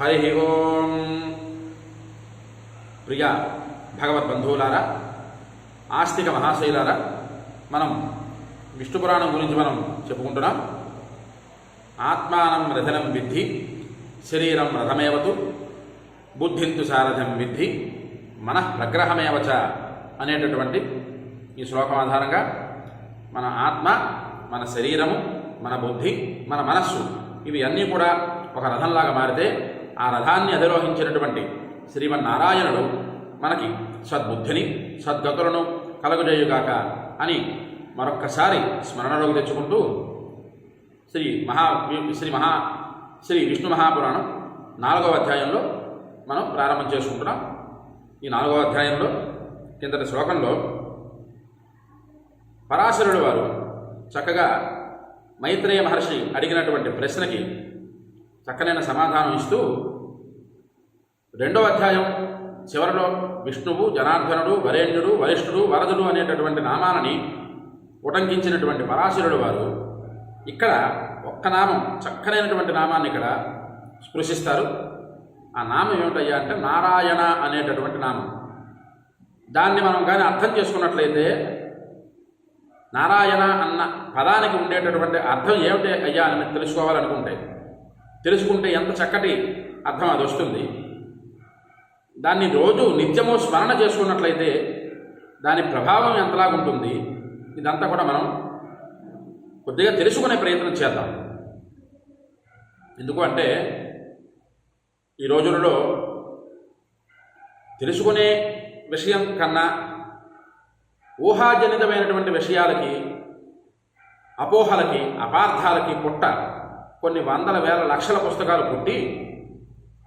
హరి ఓం. ప్రియ భగవద్బంధువులారా ఆస్తిక మహాశైలారా మనం విష్ణు పురాణం గురించి మనం చెప్పుకుంటున్నాం. ఆత్మానం రథనం విద్ధి శరీరం రథమేవతు బుద్ధింతు సారథం విద్ధి మన ప్రగ్రహమేవచ అనేటటువంటి ఈ శ్లోకం ఆధారంగా మన ఆత్మ మన శరీరము మన బుద్ధి మన మనస్సు ఇవి అన్నీ కూడా ఒక రథంలాగా మారితే ఆ రథాన్ని అధిరోహించినటువంటి శ్రీమన్నారాయణుడు మనకి సద్బుద్ధిని సద్గతులను కలగజేయుగాక అని మరొక్కసారి స్మరణలోకి తెచ్చుకుంటూ శ్రీ మహా శ్రీ మహా శ్రీ విష్ణు మహాపురాణం నాలుగవ అధ్యాయంలో మనం ప్రారంభం చేసుకుంటున్నాం. ఈ నాలుగవ అధ్యాయంలో కిందటి శ్లోకంలో పరాశరుడు వారు చక్కగా మైత్రేయ మహర్షి అడిగినటువంటి ప్రశ్నకి చక్కనైన సమాధానం ఇస్తూ రెండవ అధ్యాయం చివరిలో విష్ణువు జనార్దనుడు వరేణ్యుడు వరిష్ఠుడు వరదుడు అనేటటువంటి నామాలని ఉటంకించినటువంటి పరాశరుడు వారు ఇక్కడ ఒక్క నామం చక్కనైనటువంటి నామాన్ని ఇక్కడ స్పృశిస్తారు. ఆ నామం ఏమిటయ్యా అంటే నారాయణ అనేటటువంటి నామం. దాన్ని మనం కానీ అర్థం చేసుకున్నట్లయితే నారాయణ అన్న పదానికి ఉండేటటువంటి అర్థం ఏమిటి అయ్యా అని తెలుసుకోవాలనుకుంటే తెలుసుకుంటే ఎంత చక్కటి అర్థం అది వస్తుంది. దాన్ని రోజు నిత్యము స్మరణ చేసుకున్నట్లయితే దాని ప్రభావం ఎంతలాగుంటుంది ఇదంతా కూడా మనం కొద్దిగా తెలుసుకునే ప్రయత్నం చేద్దాం. ఎందుకు అంటే ఈ రోజులలో తెలుసుకునే విషయం కన్నా ఊహాజనితమైనటువంటి విషయాలకి అపోహలకి అపార్థాలకి పుట్ట కొన్ని వందల వేల లక్షల పుస్తకాలు పుట్టి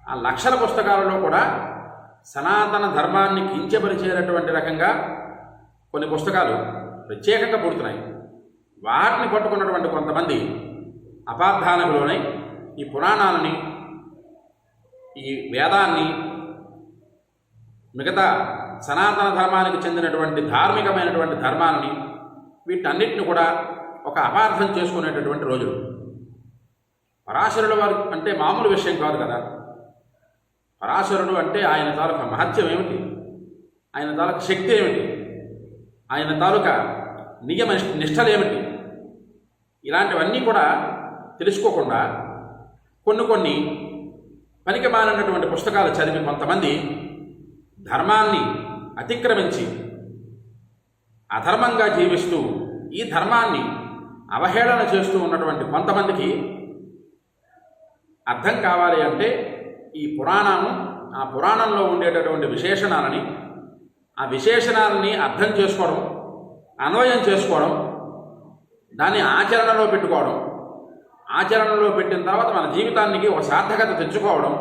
ఆ లక్షల పుస్తకాలలో కూడా సనాతన ధర్మాన్ని కించపరిచేటటువంటి రకంగా కొన్ని పుస్తకాలు ప్రత్యేకంగా పుడుతున్నాయి. వాటిని పట్టుకున్నటువంటి కొంతమంది అపార్థానికి లోనై ఈ పురాణాలని ఈ వేదాన్ని మిగతా సనాతన ధర్మానికి చెందినటువంటి ధార్మికమైనటువంటి ధర్మాలని వీటన్నిటిని కూడా ఒక అపార్థం చేసుకునేటటువంటి రోజులు. పరాశరుల వారు అంటే మామూలు విషయం కాదు కదా. పరాశరుడు అంటే ఆయన తాలూకా మహత్యం ఏమిటి? ఆయన తాలూకా శక్తి ఏమిటి? ఆయన తాలూకా నియమ నిష్టలు ఏమిటి? ఇలాంటివన్నీ కూడా తెలుసుకోకుండా కొన్ని కొన్ని పనికి మారినటువంటి పుస్తకాలు చదివి కొంతమంది ధర్మాన్ని అతిక్రమించి అధర్మంగా జీవిస్తూ ఈ ధర్మాన్ని అవహేళన చేస్తూ ఉన్నటువంటి కొంతమందికి అర్థం కావాలి అంటే ఈ పురాణము ఆ పురాణంలో ఉండేటటువంటి విశేషణాలని ఆ విశేషణాలని అర్థం చేసుకోవడం అన్వయం చేసుకోవడం దాన్ని ఆచరణలో పెట్టుకోవడం ఆచరణలో పెట్టిన తర్వాత మన జీవితానికి ఒక సార్థకత తెచ్చుకోవడం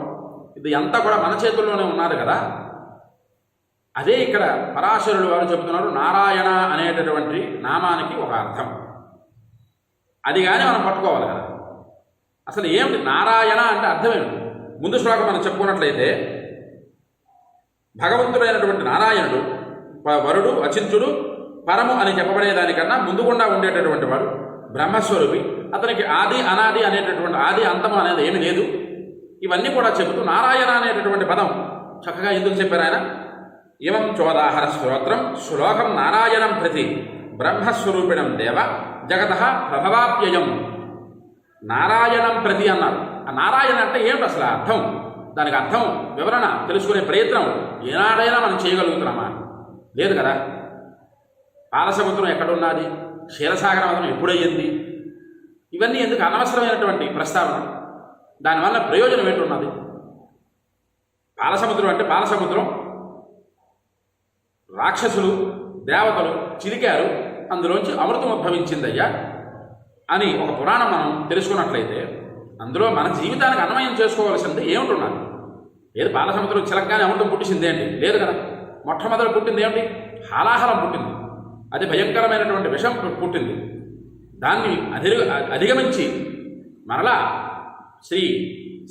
ఇది అంతా కూడా మన చేతుల్లోనే ఉన్నారు కదా. అదే ఇక్కడ పరాశరుడు వారు చెబుతున్నారు నారాయణ అనేటటువంటి నామానికి ఒక అర్థం. అది కానీ మనం పట్టుకోవాలి కదా. అసలు ఏమిటి నారాయణ అంటే అర్థమేమిటి ముందు శ్లోకం మనం చెప్పుకున్నట్లయితే భగవంతుడైనటువంటి నారాయణుడు వరుడు అచింతుడు పరము అని చెప్పబడేదానికన్నా ముందుకుండా ఉండేటటువంటి వాడు బ్రహ్మస్వరూపి. అతనికి ఆది అనాది అనేటటువంటి ఆది అంతము అనేది ఏమీ లేదు. ఇవన్నీ కూడా చెబుతూ నారాయణ అనేటటువంటి పదం చక్కగా ఎందుకు చెప్పారు ఆయన? ఇవం చోదాహర స్తోత్రం శ్లోకం నారాయణం ప్రతి బ్రహ్మస్వరూపిణం దేవ జగత ప్రభవాప్యయం. నారాయణం ప్రతి అన్నారు. ఆ నారాయణ అంటే ఏమిటి అసలు అర్థం? దానికి అర్థం వివరణ తెలుసుకునే ప్రయత్నం ఏనాడైనా మనం చేయగలుగుతున్నామా? లేదు కదా. పాలసముద్రం ఎక్కడున్నది? క్షీరసాగర మతం ఎప్పుడయ్యింది ఇవన్నీ ఎందుకు అనవసరమైనటువంటి ప్రస్తావన? దానివల్ల ప్రయోజనం ఏంటున్నది? పాలసముద్రం అంటే పాలసముద్రం. రాక్షసులు దేవతలు చిలికారు అందులోంచి అమృతం ఉద్భవించిందయ్యా. అని ఒక పురాణం మనం తెలుసుకున్నట్లయితే అందులో మన జీవితానికి అన్వయం చేసుకోవాల్సింది ఏమిటున్నది ఏది బాలసముద్రం చిలకగానే అమృతం పుట్టింది ఏంటి? లేదు కదా. మొట్టమొదటి పుట్టింది ఏమిటి? హాలాహలం పుట్టింది. అది భయంకరమైనటువంటి విషం పుట్టింది. దాన్ని అధిగ అధిగమించి మరలా శ్రీ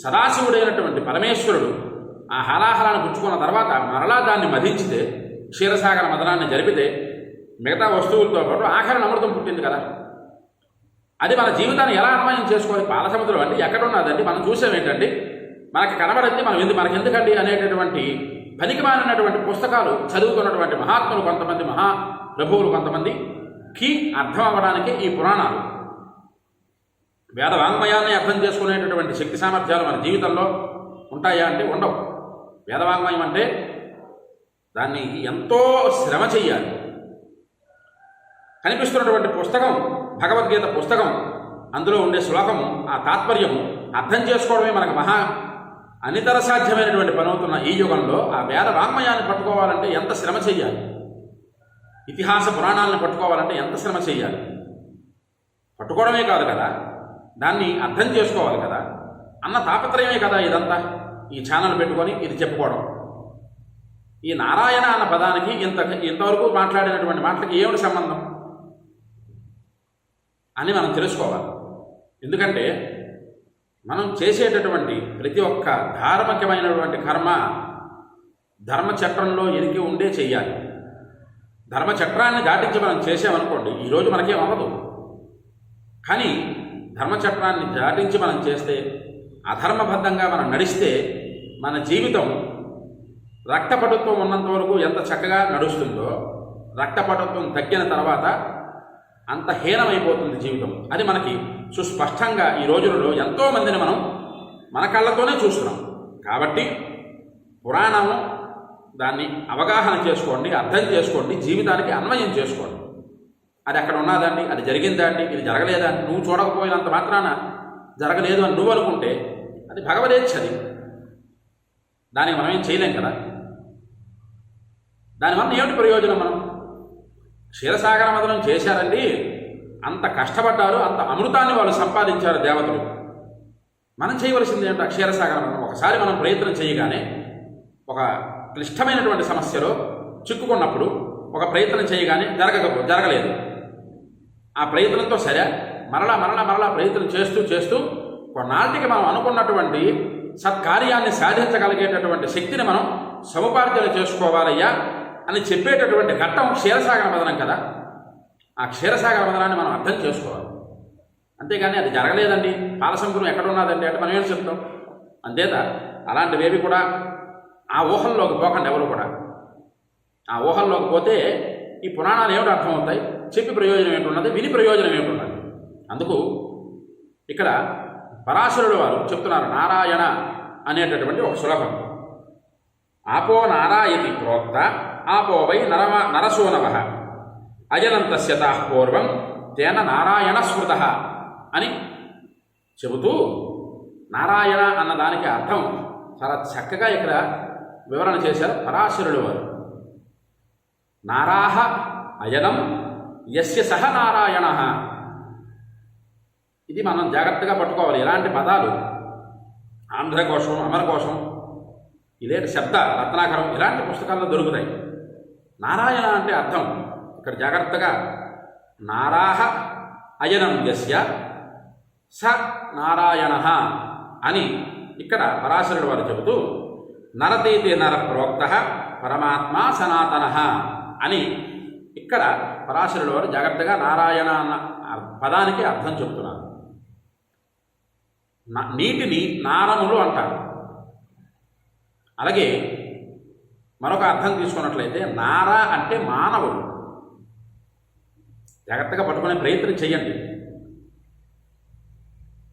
సదాశివుడైనటువంటి పరమేశ్వరుడు ఆ హలాహలాన్ని పుచ్చుకున్న తర్వాత మరలా దాన్ని మధించితే క్షీరసాగర మదనాన్ని జరిపితే మిగతా వస్తువులతో పాటు ఆఖరణ అమృతం పుట్టింది కదా. అది మన జీవితాన్ని ఎలా అన్వయం చేసుకోవాలి? పాలసముద్రం అంటే ఎక్కడ ఉన్నదండి మనం చూసాం ఏంటంటే మనకి కనబడింది మనం ఎందుకు మనకి ఎందుకండి అనేటటువంటి పనికిమానినటువంటి పుస్తకాలు చదువుకున్నటువంటి మహాత్ములు కొంతమంది మహా ప్రభువులు కొంతమందికి అర్థం అవ్వడానికి ఈ పురాణాలు. వేద వాంగ్మయాన్ని అర్థం చేసుకునేటటువంటి శక్తి సామర్థ్యాలు మన జీవితంలో ఉంటాయా అంటే ఉండవు. వేదవాంగ్మయం అంటే దాన్ని ఎంతో శ్రమ చెయ్యాలి. కనిపిస్తున్నటువంటి పుస్తకం భగవద్గీత పుస్తకం. అందులో ఉండే శ్లోకము ఆ తాత్పర్యం అర్థం చేసుకోవడమే మనకు మహా అనితర సాధ్యమైనటువంటి పని అవుతున్న ఈ యుగంలో ఆ వేద వాంగ్మయాన్ని పట్టుకోవాలంటే ఎంత శ్రమ చెయ్యాలి ఇతిహాస పురాణాలను పట్టుకోవాలంటే ఎంత శ్రమ చెయ్యాలి పట్టుకోవడమే కాదు కదా. దాన్ని అర్థం చేసుకోవాలి కదా. అన్న తాపత్రయమే కదా ఇదంతా. ఈ ఛానల్ పెట్టుకొని ఇది చెప్పుకోవడం. ఈ నారాయణ అన్న పదానికి ఇంత ఇంతవరకు మాట్లాడినటువంటి మాటలకి ఏమిటి సంబంధం? అని మనం తెలుసుకోవాలి. ఎందుకంటే మనం చేసేటటువంటి ప్రతి ఒక్క ధార్మికమైనటువంటి కర్మ ధర్మచక్రంలో ఎదిగి ఉండే చెయ్యాలి. ధర్మచక్రాన్ని దాటించి మనం చేసామనుకోండి ఈరోజు మనకేం అవ్వదు. కానీ ధర్మచక్రాన్ని దాటించి మనం చేస్తే అధర్మబద్ధంగా మనం నడిస్తే మన జీవితం రక్తపటుత్వం ఉన్నంత వరకు ఎంత చక్కగా నడుస్తుందో రక్తపటుత్వం తగ్గిన తర్వాత అంత హీనమైపోతుంది జీవితం. అది మనకి సుస్పష్టంగా ఈ రోజులలో ఎంతోమందిని మనం మన కళ్ళతోనే చూస్తున్నాం. కాబట్టి పురాణము దాన్ని అవగాహన చేసుకోండి అర్థం చేసుకోండి జీవితానికి అన్వయం చేసుకోండి. అది అక్కడ ఉన్నదండి అది జరిగిందాన్ని ఇది జరగలేదా నువ్వు చూడకపోయినంత మాత్రాన జరగలేదు అని నువ్వు అనుకుంటే అది భగవదేచ్ఛది దానికి మనం ఏం చేయలేం కదా? దానివల్ల ఏమిటి ప్రయోజనం మనం? క్షీరసాగర మదనం చేశారండి. అంత కష్టపడ్డారు అంత అమృతాన్ని వాళ్ళు సంపాదించారు దేవతలు. మనం చేయవలసింది ఏంటో క్షీరసాగర మదనం. ఒకసారి మనం ప్రయత్నం చేయగానే ఒక క్లిష్టమైనటువంటి సమస్యలో చిక్కుకున్నప్పుడు ఒక ప్రయత్నం చేయగానే జరగకపో జరగలేదు. ఆ ప్రయత్నంతో సరే మరలా మరలా మరలా ప్రయత్నం చేస్తూ చేస్తూ కొన్నాళ్ళకి మనం అనుకున్నటువంటి సత్కార్యాన్ని సాధించగలిగేటటువంటి శక్తిని మనం సముపార్జన చేసుకోవాలయ్యా. అని చెప్పేటటువంటి ఘట్టం క్షీరసాగర పదనం కదా. ఆ క్షీరసాగర పదనాన్ని మనం అర్థం చేసుకోవాలి. అంతేగాని అది జరగలేదండి. పాలసముద్రం ఎక్కడ ఉన్నదండి అంటే మనం ఏం చెప్తాం? అంతేదా? అలాంటివేవి కూడా ఆ ఊహల్లోకి పోకండి ఎవరు కూడా. ఆ ఊహల్లోకి పోతే ఈ పురాణాలు ఏమిటి అర్థమవుతాయి? చెప్పి ప్రయోజనం ఏంటున్నది విని ప్రయోజనం ఏంటున్నది అందుకు ఇక్కడ పరాశరుడు వారు చెప్తున్నారు నారాయణ అనేటటువంటి ఒక సులభం ఆపో నారాయతి ప్రోక్త ఆపో వై నరవ నరసోనవ అజనంతస్య పూర్వం తేన నారాయణ స్మృత అని చెబుతూ నారాయణ అన్న దానికి అర్థం చాలా చక్కగా ఇక్కడ వివరణ చేశారు పరాశరుడు వారు. నారాహ అయనం యస్య సహ నారాయణ. ఇది మనం జాగ్రత్తగా పట్టుకోవాలి. ఇలాంటి పదాలు? ఆంధ్రకోశం అమరకోశం ఇదేంటి శబ్ద రత్నాకరం ఇలాంటి పుస్తకాల్లో దొరుకుతాయి. నారాయణ అంటే అర్థం. ఇక్కడ జాగ్రత్తగా నారాహ అయనం యస్య స నారాయణ అని ఇక్కడ పరాశరుడు వారు చెబుతూ నరతీతి నర ప్రోక్త పరమాత్మ సనాతన అని ఇక్కడ పరాశరుడు వారు జాగ్రత్తగా నారాయణ అన్న పదానికి అర్థం చెబుతున్నారు నీటిని నారములు అంటారు. అలాగే మరొక అర్థం తీసుకున్నట్లయితే నారా అంటే మానవుడు. జాగ్రత్తగా పట్టుకునే ప్రయత్నం చేయండి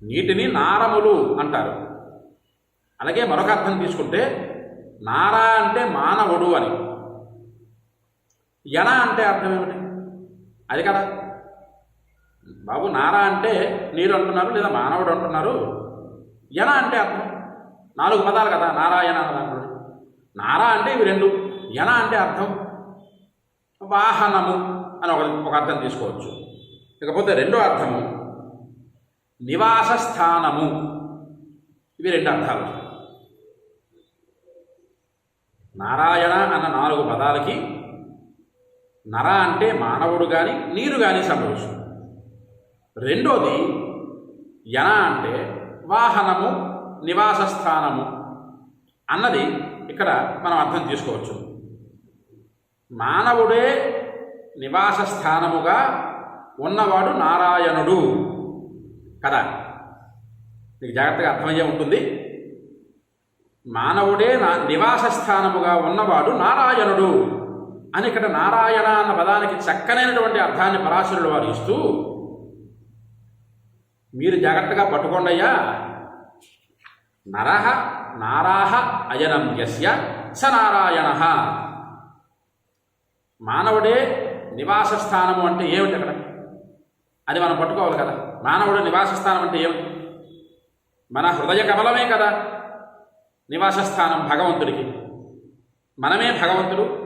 నీటిని నారములు అంటారు. అలాగే మరొక అర్థం తీసుకుంటే నారా అంటే మానవుడు అని. యన అంటే అర్థం ఏమిటి? అది కదా. బాబు నారా అంటే నీరు అంటున్నారు లేదా మానవుడు అంటున్నారు? యన అంటే అర్థం. నాలుగు పదాలు కదా నారాయణ అన్నదాంట్లో. నారా అంటే ఇవి రెండు. యన అంటే అర్థం? వాహనము అని ఒక ఒక అర్థం తీసుకోవచ్చు. ఇకపోతే రెండో అర్థము నివాస స్థానము ఇవి రెండు అర్థాలు. నారాయణ అన్న నాలుగు పదాలకి నర అంటే మానవుడు కానీ నీరు కానీ సంభవిస్తుంది రెండోది యన అంటే వాహనము నివాస స్థానము అన్నది ఇక్కడ మనం అర్థం చేసుకోవచ్చు. మానవుడే నివాస స్థానముగా ఉన్నవాడు నారాయణుడు కదా. మీకు జాగ్రత్తగా అర్థమయ్యే ఉంటుంది. మానవుడే నా నివాస స్థానముగా ఉన్నవాడు నారాయణుడు అని ఇక్కడ నారాయణ అన్న పదానికి చక్కనైనటువంటి అర్థాన్ని పరాశరులు వారు ఇస్తూ మీరు జాగ్రత్తగా పట్టుకోండయ్యా నర నారాహ అయనం యస్య స నారాయణ. మానవుడే నివాస స్థానము అంటే ఏమిటి అక్కడ? అది మనం పట్టుకోవాలి కదా. మానవుడు నివాస స్థానం అంటే ఏమిటి? మన హృదయ కమలమే కదా. నివాస స్థానం భగవంతుడికి. మనమే భగవంతుడు.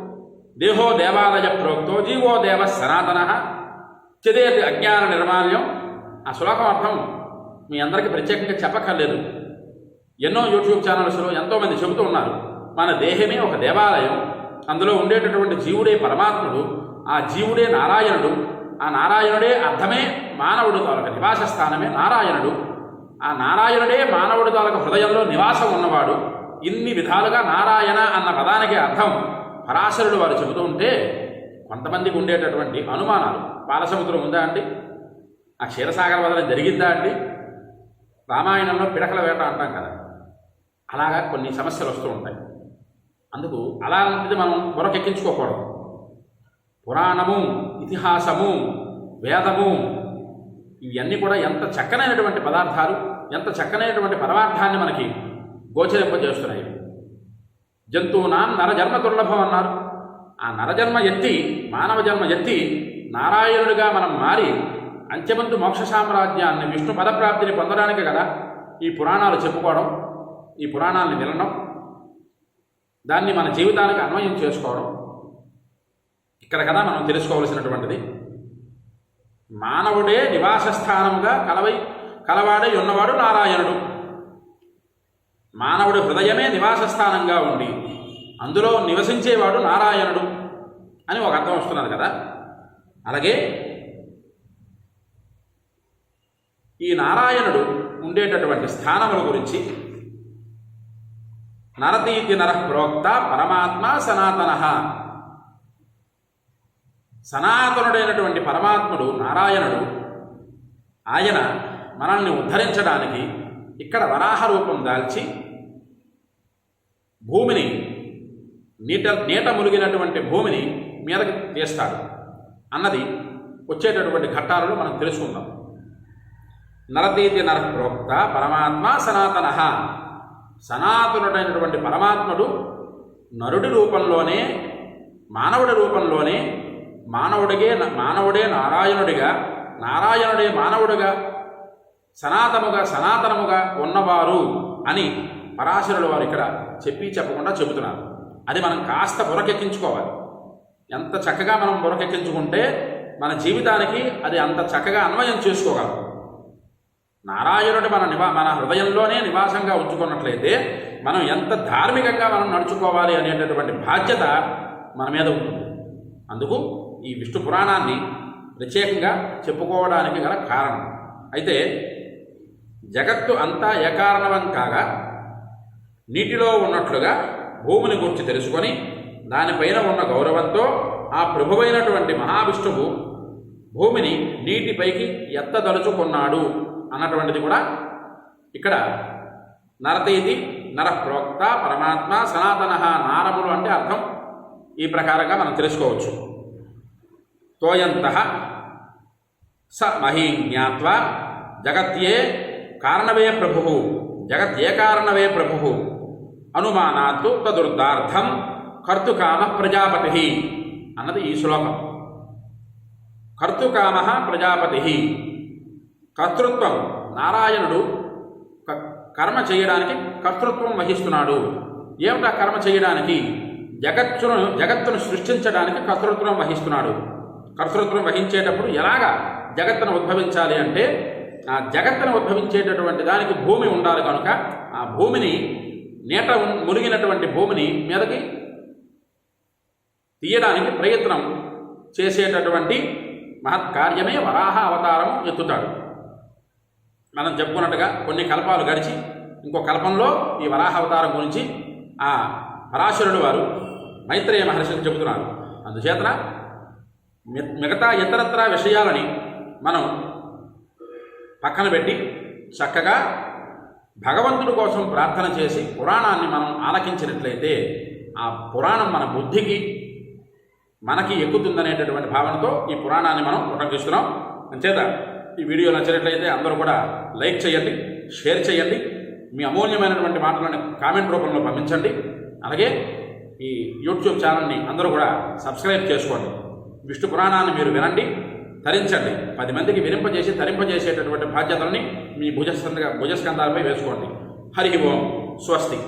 దేహో దేవాలయ ప్రోక్తో జీవో దేవ సనాతన. చదేతి అజ్ఞాన నిర్మాల్యం. ఆ శ్లోకం అర్థం మీ అందరికీ ప్రత్యేకంగా చెప్పక్కర్లేదు. ఎన్నో యూట్యూబ్ ఛానల్స్లో ఎంతోమంది చెబుతూ ఉన్నారు మన దేహమే ఒక దేవాలయం అందులో ఉండేటటువంటి జీవుడే పరమాత్ముడు ఆ జీవుడే నారాయణుడు ఆ నారాయణుడే అర్థమే మానవుడు తాలూక నివాస స్థానమే నారాయణుడు. ఆ నారాయణుడే మానవుడి తాలూక హృదయంలో నివాసం ఉన్నవాడు. ఇన్ని విధాలుగా నారాయణ అన్న పదానికి అర్థం పరాశరుడు వారు చెబుతూ ఉంటే కొంతమందికి ఉండేటటువంటి అనుమానాలు. పాలసముద్రం ఉందా అండి? ఆ క్షీరసాగర వదలం జరిగిందా అండి? రామాయణంలో పిడకల వేట అంటాం కదా. అలాగా కొన్ని సమస్యలు వస్తూ ఉంటాయి. అందుకు అలాంటిది మనం పొరకెక్కించుకోకూడదు పురాణము ఇతిహాసము వేదము ఇవన్నీ కూడా ఎంత చక్కనైనటువంటి పదార్థాలు ఎంత చక్కనైనటువంటి పరమార్థాన్ని మనకి గోచరింపజేస్తున్నాయి జంతువునాం నరజన్మ దుర్లభం అన్నారు. ఆ నరజన్మ ఎత్తి మానవ జన్మ ఎత్తి నారాయణుడిగా మనం మారి అంచెమందు మోక్ష సామ్రాజ్యాన్ని విష్ణు పదప్రాప్తిని పొందడానికి కదా ఈ పురాణాలు చెప్పుకోవడం. ఈ పురాణాలను వినడం దాన్ని మన జీవితానికి అన్వయం చేసుకోవడం ఇక్కడ కదా మనం తెలుసుకోవలసినటువంటిది. మానవుడే నివాస స్థానముగా కలవై కలవాడై ఉన్నవాడు నారాయణుడు. మానవుడి హృదయమే నివాస స్థానంగా ఉండి అందులో నివసించేవాడు నారాయణుడు అని ఒక అర్థం వస్తున్నది కదా. అలాగే ఈ నారాయణుడు ఉండేటటువంటి స్థానముల గురించి నరతీతి నర ప్రోక్త పరమాత్మ సనాతన. సనాతనుడైనటువంటి పరమాత్ముడు నారాయణుడు. ఆయన మనల్ని ఉద్ధరించడానికి ఇక్కడ వరాహ రూపం దాల్చి భూమిని నీట నీట మురిగినటువంటి భూమిని మీదకి తీస్తాడు. అన్నది వచ్చేటటువంటి ఘట్టాలను మనం తెలుసుకుందాం. నరతీతి నర ప్రోక్త పరమాత్మ సనాతన. సనాతనుడైనటువంటి పరమాత్ముడు నరుడి రూపంలోనే మానవుడి రూపంలోనే మానవుడిగే మానవుడే నారాయణుడిగా నారాయణుడే మానవుడిగా సనాతముగా సనాతనముగా ఉన్నవారు అని పరాశరుడు వారు ఇక్కడ చెప్పి చెప్పకుండా చెబుతున్నారు. అది మనం కాస్త బురకెక్కించుకోవాలి. ఎంత చక్కగా మనం బురకెక్కించుకుంటే మన జీవితానికి అది అంత చక్కగా అన్వయం చేసుకోగలం. నారాయణుడి మన నివా మన హృదయంలోనే నివాసంగా ఉంచుకున్నట్లయితే మనం ఎంత ధార్మికంగా మనం నడుచుకోవాలి అనేటటువంటి బాధ్యత మన మీద ఉంటుంది. అందుకు ఈ విష్ణు పురాణాన్ని ప్రత్యేకంగా చెప్పుకోవడానికి గల కారణం. అయితే జగత్తు అంతా ఏకారణవం కాగా నీటిలో ఉన్నట్లుగా భూమిని గురించి తెలుసుకొని దానిపైన ఉన్న గౌరవంతో ఆ ప్రభువైనటువంటి మహావిష్ణువు భూమిని నీటిపైకి ఎత్తదలుచుకున్నాడు. అన్నటువంటిది కూడా ఇక్కడ నరతీతి నరప్రోక్త పరమాత్మ సనాతన నారములు అంటే అర్థం ఈ ప్రకారంగా మనం తెలుసుకోవచ్చు. తోయంత స మహీ జ్ఞాత్వ జగత్యే కారణవే ప్రభు జగత్యే కారణవే ప్రభు అనుమానాత్తు తదుర్దార్థం కర్తుకామ ప్రజాపతి అన్నది ఈ శ్లోకం. కర్తుకామ ప్రజాపతి కర్తృత్వం. నారాయణుడు కర్మ చేయడానికి కర్తృత్వం వహిస్తున్నాడు. ఏమిటా కర్మ చేయడానికి? జగత్తును జగత్తును సృష్టించడానికి కర్తృత్వం వహిస్తున్నాడు. కర్తృత్వం వహించేటప్పుడు ఎలాగా జగత్తును ఉద్భవించాలి అంటే ఆ జగత్తును ఉద్భవించేటటువంటి దానికి భూమి ఉండాలి కనుక ఆ భూమిని నీట మునిగినటువంటి భూమిని మీదకి తీయడానికి ప్రయత్నం చేసేటటువంటి మహత్కార్యమే వరాహ అవతారం ఎత్తుతాడు. మనం చెప్పుకున్నట్టుగా కొన్ని కల్పాలు గడిచి ఇంకో కల్పంలో ఈ వరాహావతారం గురించి ఆ పరాశరుడు వారు మైత్రేయ మహర్షికి చెబుతున్నారు. అందుచేతన మి- మిగతా ఇతరత్ర విషయాలని మనం పక్కన పెట్టి చక్కగా భగవంతుడి కోసం ప్రార్థన చేసి పురాణాన్ని మనం ఆలకించినట్లయితే ఆ పురాణం మన బుద్ధికి మనకి ఎక్కుతుందనేటటువంటి భావనతో ఈ పురాణాన్ని మనం ఉపయోగిస్తున్నాం అంచేత ఈ వీడియో నచ్చినట్లయితే అందరూ కూడా లైక్ చేయండి షేర్ చేయండి మీ అమూల్యమైనటువంటి మాటలను కామెంట్ రూపంలో పంపించండి. అలాగే ఈ యూట్యూబ్ ఛానల్ని అందరూ కూడా సబ్స్క్రైబ్ చేసుకోండి. విష్ణు పురాణాన్ని మీరు వినండి తరించండి. పది మందికి వినింపజేసి తరింపజేసేటటువంటి బాధ్యతల్ని మీ భుజస్కంధ భుజస్కంధాలపై వేసుకోండి. హరి ఓం స్వస్తి.